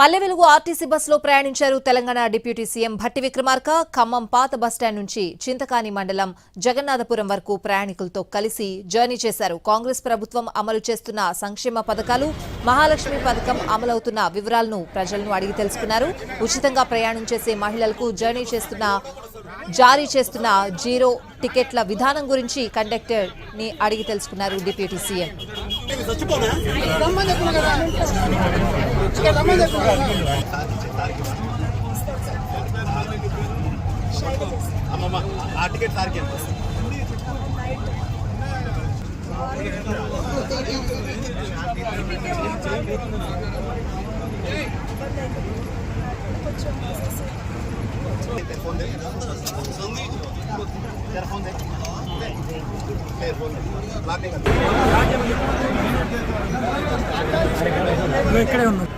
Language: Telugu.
పల్లె వెలుగు ఆర్టీసీ బస్సులో ప్రయాణించారు తెలంగాణ డిప్యూటీ సీఎం భట్టి విక్రమార్క ఖమ్మం పాత బస్టాండ్ నుంచి చింతకాని మండలం జగన్నాథపురం వరకు ప్రయాణికులతో కలిసి జర్నీ చేశారు. కాంగ్రెస్ ప్రభుత్వం అమలు చేస్తున్న సంక్షేమ పథకాలు మహాలక్ష్మి పథకం అమలవుతున్న వివరాలను ప్రజలను అడిగి తెలుసుకున్నారు. ఉచితంగా ప్రయాణం చేసే మహిళలకు జర్నీ చేస్తున్న జారీ చేస్తున్న జీరో టికెట్ల విధానం గురించి కండక్టర్ని అడిగి తెలుసుకున్నారు డిప్యూటీ సీఎం. కొంచెం ఆ టికెట్ సార్కి ఫోన్ దే జర ఫోన్ దే లేదు ఫోన్ దే లాక్ నువ్వు ఇక్కడే ఉన్నావు